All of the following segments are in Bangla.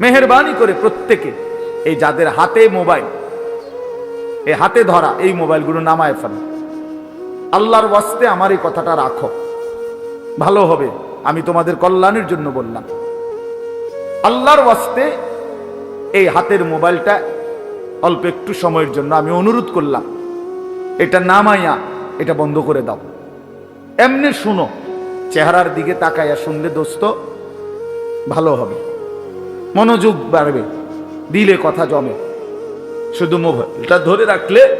মেহরবানি করে প্রত্যেকে এই যাদের হাতে মোবাইল, এই হাতে ধরা এই মোবাইলগুলো নামায় ফেলো। আল্লাহর ওয়াস্তে আমার এই কথাটা রাখো। ভালো হবে, আমি তোমাদের কল্যাণের জন্য বললাম। আল্লাহর ওয়াস্তে এই হাতের মোবাইলটা অল্প একটু সময়ের জন্য আমি অনুরোধ করলাম। এটা নামাইয়া এটা বন্ধ করে দাও। এমনি শুনো, চেহারার দিকে তাকাইয়া শুনলে দোস্ত, ভালো হবে। মনোযোগ বাড়বে, দিলে কথা জমে। শুধু মোবাইলটা ধরে রাখলে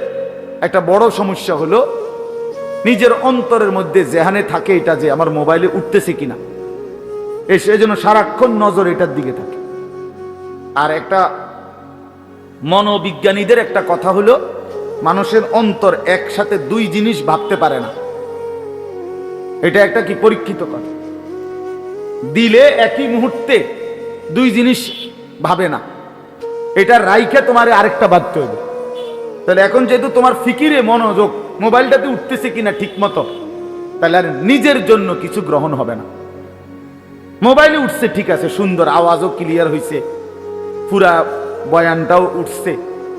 একটা বড় সমস্যা হলো, নিজের অন্তরের মধ্যে জেহানে থাকে এটা যে আমার মোবাইলে উঠতেছে কিনা। এই সেজন্য সারাক্ষণ নজর এটার দিকে থাকে। আর একটা মনোবিজ্ঞানীদের একটা কথা হলো, মানুষের অন্তর একসাথে দুই জিনিস ভাবতে পারে না। এটা একটা কি পরীক্ষিত কথা? দিলে একই মুহূর্তে দুই জিনিস ভাবে না। এটা রাইখে তোমার আরেকটা বাধ্য হবে তাহলে এখন যেহেতু তোমার ফিকিরে মনোযোগ, মোবাইলটাতে উঠতেছে কিনা ঠিক মতো, তাহলে আর নিজের জন্য কিছু গ্রহণ হবে না। মোবাইলে উঠছে ঠিক আছে, সুন্দর আওয়াজও ক্লিয়ার হয়েছে পুরা বয়ানটাও উঠছে।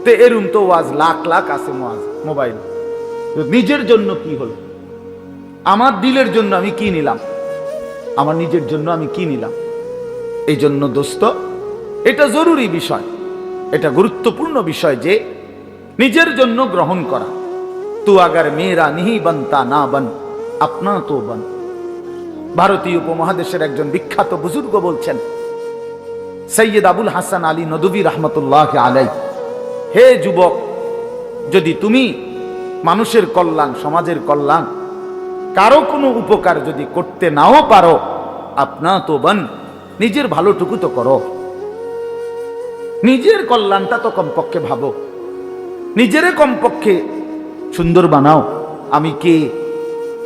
তো এরম তো ওয়াজ, লাখ লাখ আছে ওয়াজ মোবাইল। নিজের জন্য কি হলো? আমার দিলের জন্য আমি কি নিলাম? আমার নিজের জন্য আমি কি নিলাম? এই জন্য দোস্ত, এটা জরুরি বিষয়। এটা গুরুত্বপূর্ণ বিষয় যে, নিজের জন্য গ্রহণ করা। তু আগার মেয়েরা নিহি বানতা না বান, আপনা তো বান। ভারতীয় উপমহাদেশের একজন বিখ্যাত বুজুর্গ বলছেন, সৈয়দ আবুল হাসান আলী নদবী রহমতুল্লাহ আলাই হে যুবক, যদি তুমি মানুষের কল্যাণ, সমাজের কল্যাণ, কারও কোনো উপকার যদি করতে নাও পারো, আপনা তো বান। নিজের ভালোটুকু তো করো। নিজের কল্যাণটা তো কমপক্ষে ভাবো। নিজেরে কমপক্ষে সুন্দর বানাও। আমি কে?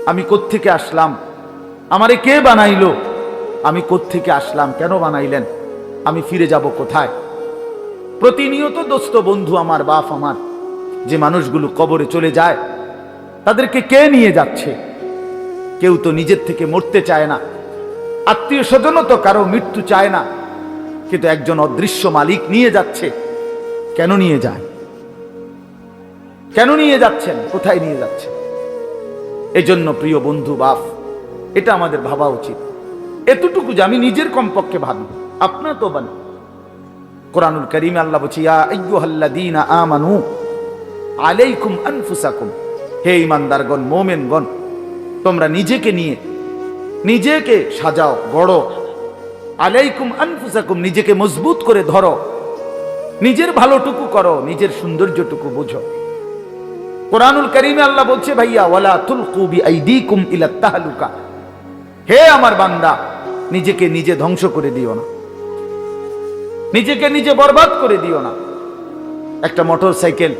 আমি কোত্থেকে আসলাম? আমারে কে বানাইলো? আমি কোত্থেকে আসলাম? কেন বানাইলেন? আমি ফিরে যাব কোথায়? প্রতিনিয়ত দোস্ত বন্ধু আমার, বাপ আমার, যে মানুষগুলো কবরে চলে যায়, তাদেরকে কে নিয়ে যাচ্ছে? কেউ তো নিজের থেকে মরতে চায় না। আত্মীয় স্বজনও তো কারও মৃত্যু চায় না। কিন্তু একজন অদৃশ্য মালিক নিয়ে যাচ্ছে। কেন নিয়ে যায়? কেন নিয়ে যাচ্ছেন? কোথায় নিয়ে যাচ্ছেন এজন্য প্রিয় বন্ধু, বাপ, এটা আমাদের ভাবা উচিত। এতটুকু যে আমি নিজের কমপক্ষে ভাবি। আপনার তো বান কোরআনুল করিম আল্লাহ বলছি আমানু আলাইকুম আনফুসাকুম। হে ইমানদারগণ মোমেনগণ, তোমরা নিজেকে নিয়ে নিজেকে সাজাও, গড়ো। আলাইকুম আনফুসাকুম, নিজেকে মজবুত করে ধরো। নিজের ভালোটুকু করো, নিজের সৌন্দর্যটুকু বুঝো। কোরআনুল করিমে আল্লাহ বলছে, ভাইয়া, ওয়ালা তুলকু বিআইদিকুম ইলা তাহলুকা। হে আমার বান্দা, নিজেকে নিজে ধ্বংস করে দিও না। নিজেকে নিজে বরবাদ করে দিও না। একটা মোটর সাইকেল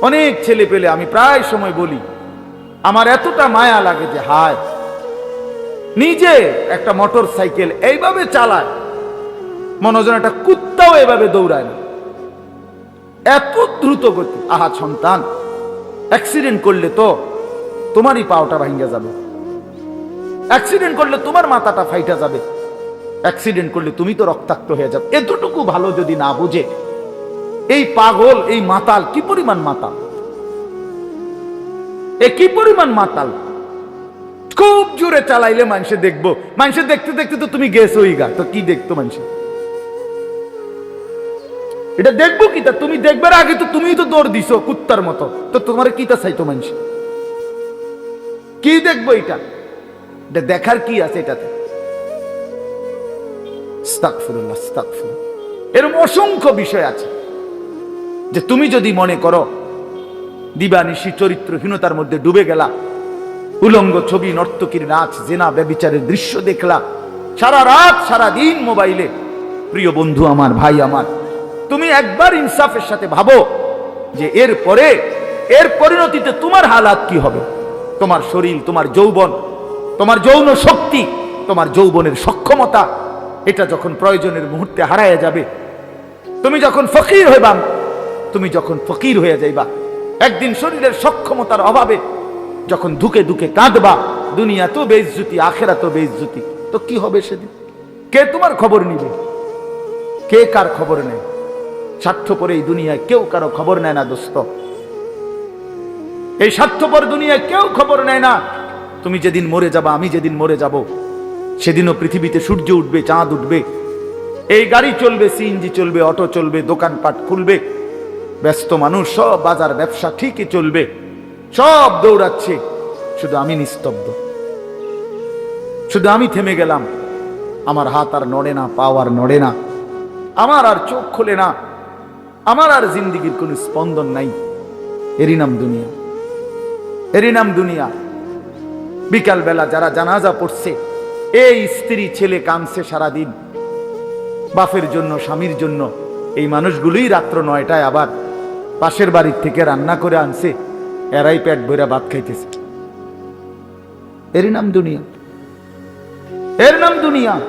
অনেক ছেলে পেলে আমি প্রায় সময় বলি, আমার এতটা মায়া লাগে যে, হায় নিজে একটা মোটর সাইকেল এইভাবে চালায়। মনে হয় একটা কুত্তাও এভাবে দৌড়ায় না। এত দ্রুত গতি। আহা, সন্তান অ্যাক্সিডেন্ট করলে তো তোমারই পাওটা ভাঙ্গা যাবে। অ্যাক্সিডেন্ট করলে তোমার মাথাটা ফাইটা যাবে। অ্যাক্সিডেন্ট করলে তুমি তো রক্তাক্ত হয়ে যাবে। এতটুকু ভালো যদি না বুঝে, এই পাগল, এই মাতাল, কি পরিমাণ মাতাল? এ কি পরিমাণ মাতাল? খুব জোরে চালাইলে মানুষে দেখব। মানুষে দেখতে দেখতে তো তুমি গেছো গা তো কি দেখতো মানুষে? এটা দেখব কি তা? তুমি দেখবার আগে তো তুমি তো দৌড় দিছো কুত্তার মতো। তো তোমার কি তা চাইতো মানুষ? কি দেখব এটা? এটা দেখার কি আছে এটাতে। এরকম অসংখ্য বিষয় আছে। যে তুমি যদি মনে করো, দিবানিশি চরিত্রহীনতার মধ্যে ডুবে গেলা উলঙ্গ ছবি নর্তকীর নাচ, জেনা ব্যবিচারের দৃশ্য দেখলা সারা রাত, সারা দিন মোবাইলে। প্রিয় বন্ধু আমার, ভাই আমার, তুমি একবার ইনসাফের সাথে ভাবো যে এর পরে, এর পরিণতিতে তোমার হালাত কি হবে? তোমার শরীর, তোমার যৌবন, তোমার যৌন শক্তি, তোমার যৌবনের সক্ষমতা, এটা যখন প্রয়োজনের মুহূর্তে হারায় যাবে, তুমি যখন ফকির হইবা, তুমি যখন ফকির হয়ে যাইবা, একদিন শরীরের সক্ষমতার অভাবে যখন ধুকে ধুকে কাঁদবা, দুনিয়া তো বেইজ্জুতি, আখেরা তো বেইজ্জুতি। তো কি হবে সেদিন? কে তোমার খবর নিবে? কে কার খবর নেয়? স্বার্থপর এই দুনিয়ায় কেউ কারও খবর নেয় না, দোস্ত। এই স্বার্থপর দুনিয়ায় কেউ খবর নেয় না। তুমি যেদিন মরে যাবা, আমি যেদিন মরে যাব, সেদিনও পৃথিবীতে সূর্য উঠবে, চাঁদ উঠবে। এই গাড়ি চলবে সিএনজি চলবে, অটো চলবে, দোকানপাট খুলবে। ব্যস্ত মানুষ, সব বাজার, ব্যবসা ঠিকই চলবে। সব দৌড়াচ্ছে। শুধু আমি নিস্তব্ধ। শুধু আমি থেমে গেলাম। আমার হাত আর নড়ে না, পাও আর নড়ে না। আমার আর চোখ খোলে না। আমার আর জিন্দিগির কোনো স্পন্দন নাই। এরই নাম দুনিয়া। এরই নাম দুনিয়া। বিকালবেলা যারা জানাজা পড়ছে, এই স্ত্রী ছেলে কামছে সারাদিন। বাপের জন্য, স্বামীর জন্য। এই মানুষগুলোই রাত্র নয়টায় আবার পাশের বাড়ির থেকে রান্না করে আনছে। এরাই পেট ভরে ভাত খাইতেছে। এরই নাম দুনিয়া। এর নাম দুনিয়া।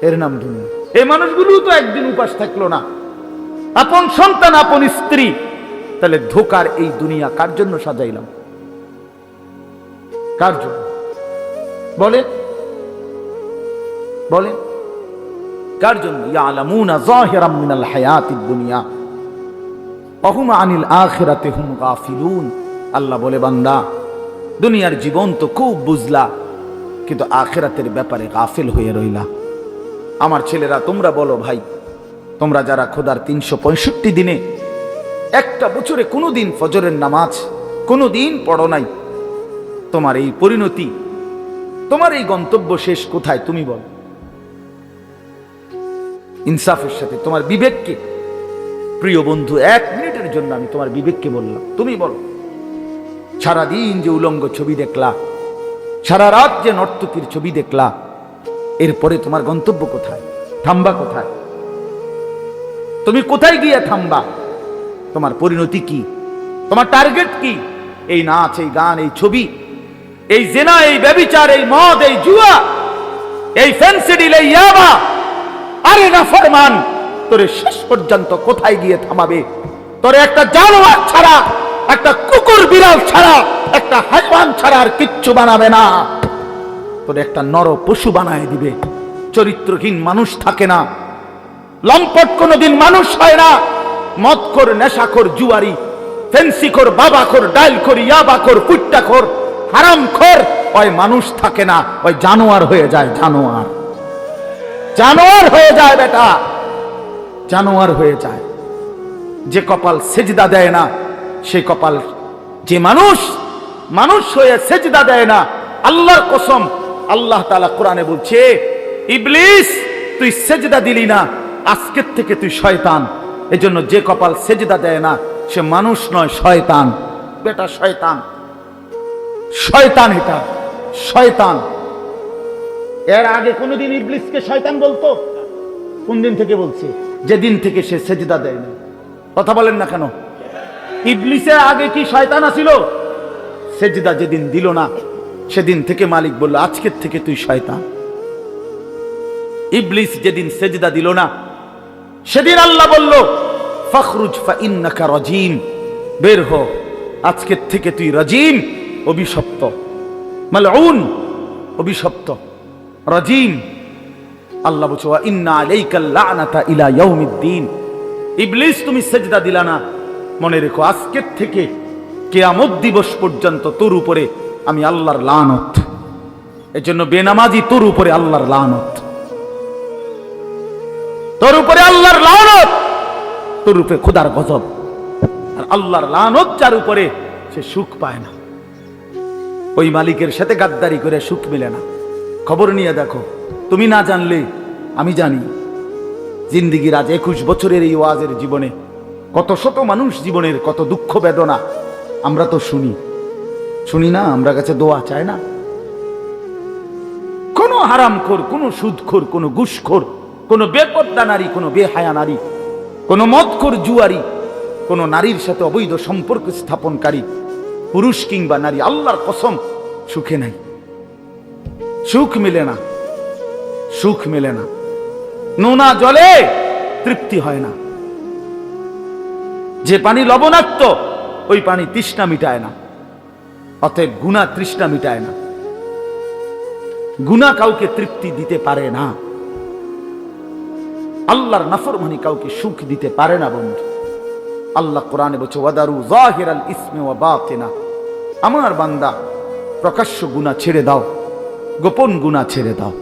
এর নাম দুনিয়া। এই মানুষগুলো তো একদিন উপাস থাকল না। আপন সন্তান, আপন স্ত্রী। তাহলে ধোকার এই দুনিয়া কার জন্য সাজাইলাম? কার জন্য? বলে? বলে? কার জন্য? ইয়ালামুনা যাহিরাম মিনাল হায়াতিদ দুনিয়া। অহুম আনিল আখিরাতে হুম গাফিলুন। আল্লাহ বলে, বান্দা, দুনিয়ার জীবন তো খুব বুঝলা, কিন্তু আখেরাতের ব্যাপারে গাফিল হয়ে রইলা। আমার ছেলেরা, তোমরা বলো ভাই, তোমরা যারা খোদার তিনশো পঁয়ষট্টি দিনে, একটা বছরে কোনো দিন ফজরের নামাজ কোনো দিন পড়ো নাই, তোমার এই পরিণতি, তোমার এই গন্তব্য শেষ কোথায় তুমি বল। ইনসাফের সাথে তোমার বিবেককে, প্রিয় বন্ধু, এক মিনিটের জন্য আমি তোমার বিবেককে বললাম। তুমি বলো। সারাদিন যে উলঙ্গ ছবি দেখলা সারা রাত যে নর্তকীর ছবি দেখলা এরপরে তোমার গন্তব্য কোথায়? থামবা কোথায়? তুমি কোথায় গিয়ে থামবা? তোমার পরিণতি কি? তোমার টার্গেট কি? এই নাচ এই গান এই ছবি এই জেনা এই ব্যবিচার এই মদ এই জুয়া এই ফেন্সিডিল এই ইয়াবা আরে না ফরমান তোরে শেষ পর্যন্ত কোথায় গিয়ে থামাবে? তোরে একটা জানোয়ার ছাড়া, একটা কুকুর বিড়াল ছাড়া, একটা হাইওয়ান ছাড়া আর কিচ্ছু বানাবে না। তোরে একটা নর পশু বানায় দিবে। চরিত্রহীন মানুষ থাকে না। লম্পট কোনোদিন মানুষ হয় না। মদখোর, নেশাখোর, জুয়ারি, ফেন্সিখোর, বাবাখোর ডাইলখোর ইয়াবাখোর কুট্টাখোর হারামখোর, ওই মানুষ থাকে না। ওই জানোয়ার হয়ে যায় জানোয়ার। জানোয়ার হয়ে যায় বেটা। জানোয়ার হয়ে যায়। যে কপাল সেজদা দেয় না, সে কপাল যে মানুষ মানুষ হয়ে সেজদা দেয় না, আল্লাহর কসম আল্লাহ তাআলা কোরআনে বলছে, ইবলিস, তুই সেজদা দিলি না, আজকের থেকে তুই শয়তান। এজন্য যে কপাল সেজদা দেয় না, সে মানুষ নয়, শয়তান। বেটা শয়তান। শয়তান এটা, শয়তান। এর আগে কোনোদিন ইবলিসকে শয়তান বলতো? কোন দিন থেকে বলছে? যেদিন থেকে সে সেজদা দেয় না কথা বলেন না কেন? ইবলিসের আগে কি শয়তান আছিল? সেজদা যেদিন দিল না, সেদিন থেকে মালিক বলল, আজকের থেকে তুই শয়তান। ইবলিস যেদিন সেজদা দিল না, সেদিন আল্লাহ বলল, ফখরুজ ফা ইন্নাকা রাজিম। বের হ, আজকের থেকে তুই রাজিম, অভিশপ্ত। মালউন, অভিশপ্ত। রাজিম। আল্লাহ বলছে ইন্না আলাইকাল লানাতা ইলা ইয়াউমিদ্দিন। ইবলিস, তুমি সেজদা দিলা না। মনে রেখো, আজকের থেকে কেয়ামত দিবস পর্যন্ত তোর উপরে আমি আল্লাহর লানত। এজন্য বেনামাজি তোর উপরে আল্লাহর লানত। তোর উপরে আল্লাহর লানত। তোর উপরে খোদার গজব। আর আল্লাহর লানত যার উপরে সে সুখ পায় না। ওই মালিকের সাথে গাদ্দারি করে সুখ মিলে না। খবর নিয়ে দেখো, তুমি না জানলে আমি জানি। জিন্দিগির আজ একুশ বছরের এই ওয়াজের জীবনে। কত শত মানুষ জীবনের কত দুঃখ বেদনা। আমরা তো শুনি। শুনি না, আমরা কাছে দোয়া চায় না। কোনো হারামখোর, কোনো সুদখোর, কোনো ঘুষখোর, কোনো বেপদ্দা নারী, কোনো বেহায়া নারী, কোনো মদখোর জুয়ারি, কোনো নারীর সাথে অবৈধ সম্পর্ক স্থাপনকারী, পুরুষ কিংবা নারী, আল্লাহর কসম, সুখে নাই। সুখ মেলে না। সুখ মেলে না। নোনা জলে তৃপ্তি হয় না। যে পানি লবণাক্ত, ওই পানি তৃষ্ণা মিটায় না। অতএব গুণা তৃষ্ণা মিটায় না। গুণা কাউকে তৃপ্তি দিতে পারে না। আল্লাহর নাফর নাফরমানি কাউকে সুখ দিতে পারে না বন্ধু। আল্লাহ কোরআনে বলছে, ওয়াদারু জাহিরাল ইসমে ওয়া বাতিনা। আমার বান্দা, প্রকাশ্য গুনাহ ছেড়ে দাও, গোপন গুনাহ ছেড়ে দাও।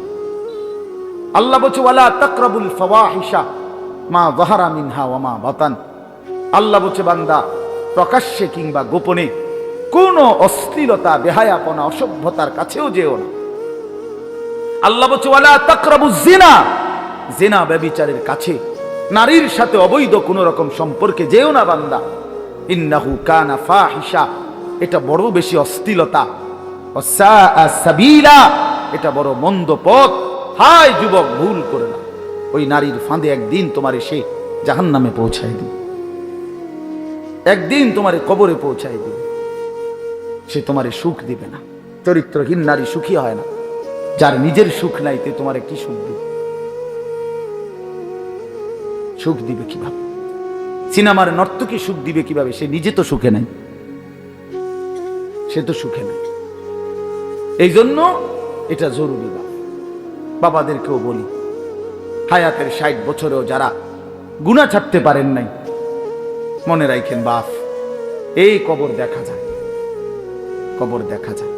আল্লাহ বলছে, ওয়ালা তাকরাবুল ফাওয়াহিশা মা যাহারা মিনহা ওয়া মা বাতান। আল্লাহ বলছে, বান্দা, প্রকাশ্যে কিংবা গোপনে কোন অশ্লীলতা, বেহায়াপনা, অসভ্যতার কাছেও যেও না। আল্লাহ বলছে, ওয়ালা তাকরাবু জিনা জিনা ব্যভিচারের কাছে, নারীর সাথে অবৈধ কোন রকম সম্পর্কে যেও না, বান্দা। ইন্নাহু কানা ফাহিশা। এটা বড় বেশি ওয়াসাআ সাবিলা। এটা বড় মন্দ পথ। হায় যুবক, ভুল করে না। ওই নারীর ফাঁদে একদিন তোমার সে জাহান্নামে পৌঁছায় দিবে। একদিন তোমার কবরে পৌঁছায় দিবে। সে তোমারে সুখ দিবে না। চরিত্রহীন নারী সুখী হয় না। যার নিজের সুখ নাই তে তোমার কি সুখ দিবে? সুখ দিবে কীভাবে? সিনেমার নর্তকী সুখ দিবে কীভাবে? সে নিজে তো সুখে নাই। সে তো সুখে নাই। এই জন্য এটা জরুরি বা বাবাদেরকেও বলি, হায়াতের ষাট বছরেও যারা গুণা ছাড়তে পারেন নাই, মনে রাখেন বাফ এই কবর দেখা যায়, কবর দেখা যায়।